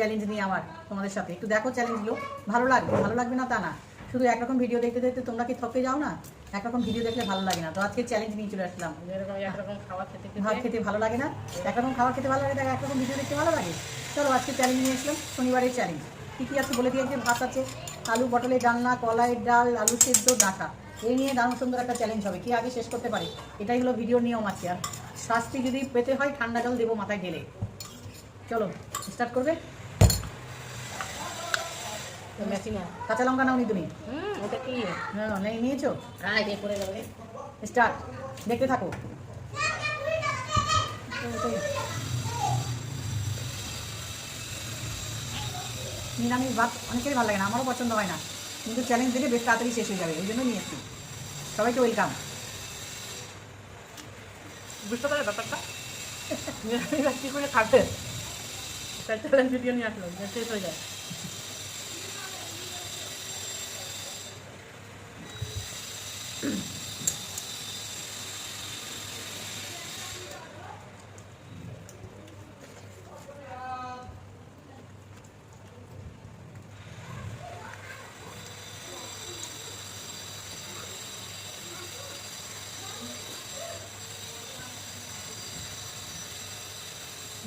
Challenge নিয়ে আমার তোমাদের সাথে। একটু দেখো চ্যালেঞ্জগুলো ভালো লাগবে? ভালো লাগবে না তা না। শুধু একরকম ভিডিও দেখতে দেখতে তোমরা কি থকে যাও না? একরকম ভিডিও দেখলে ভালো লাগে না। তো আজকে চ্যালেঞ্জ নিয়ে চলে আসলাম। ভাত খেতে ভালো লাগে না? একরকম খাবার খেতে ভালো লাগে দেখো একরকম ভিডিও দেখতে ভালো লাগে? চলো আজকে চ্যালেঞ্জ নিয়ে আসলাম। শনিবারের চ্যালেঞ্জ কী কী আছে বলে দিয়েছে? ভাত আছে আলু পটলের ডালনা কলাইয়ের ডাল আলু সেদ্ধ ডাঁটা। এই নিয়ে দারুণ সুন্দর একটা চ্যালেঞ্জ হবে। কি আগে শেষ করতে পারে? এটাই হলো ভিডিওর নিয়ম আছে আর শাস্তি যদি পেতে হয় ঠান্ডা জল দেবো মাথায় ঢেলে। চলো স্টার্ট করবে? মেশিন। কাঁচা লঙ্কা নাও নি তুমি? হুম ওটা কি? হ্যাঁ নিয়েছো? হ্যাঁ করে যাবে। স্টার্ট। দেখতে থাকো। নিরামিষ ভাত অনেকেরই ভালো লাগে না আমারও পছন্দ হয় না। কিন্তু চ্যালেঞ্জ দিলে বেশ তাড়াতাড়ি শেষ হয়ে যাবে ওই জন্য নিয়ে এসছি। সবাইকে ওয়েলকাম বুঝতে পারে ব্যাপারটা? নিরামিষ কি করে খাবে? তাই চ্যালেঞ্জ ভিডিও নিয়ে আসলো শেষ হয়ে যায়।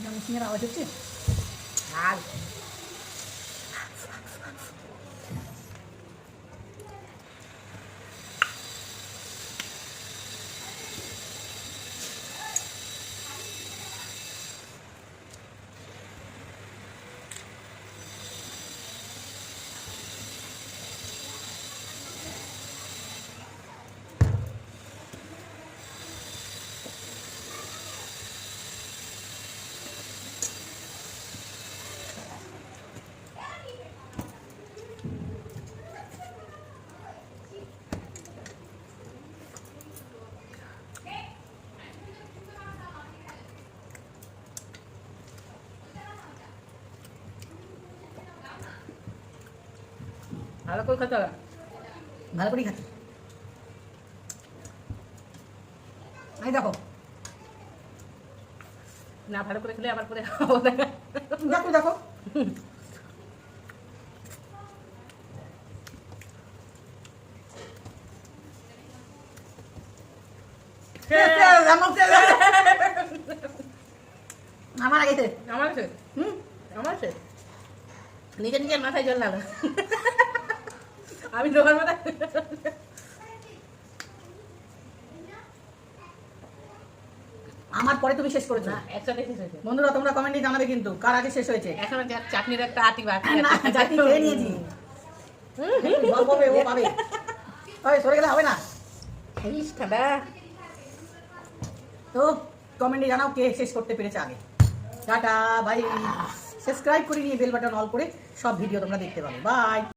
너무 신경 어렵지? 아. ভালো করে খেতে হবে। ভালো করেই খাচ্ছি এই দেখো। না ভালো করে খেলে আবার করে দেখো। দেখো আমার আগে আমার আছে? হুম? আমার আছে? নিজের নিজের মাথায় জল লাগা আমি দোকান মাথায় আমার পরে তুমি শেষ করেছ। একসাথে শেষ হয়েছে। বন্ধুরা তোমরা কমেন্টে জানাবে কিন্তু কার আগে শেষ হয়েছে? এখন চাটনির একটা আটি বাকি না চাটনি খেয়ে নিয়েছি। জল পাবে ও পাবে। ওই সরে গেলে হবে না। ইস ঠান্ডা। তো কমেন্টে জানাও কে শেষ করতে পেরেছে আগে। টাটা বাই সাবস্ক্রাইব করে নিয়ে বেল বাটন অল করে সব ভিডিও তোমরা দেখতে পাবে। বাই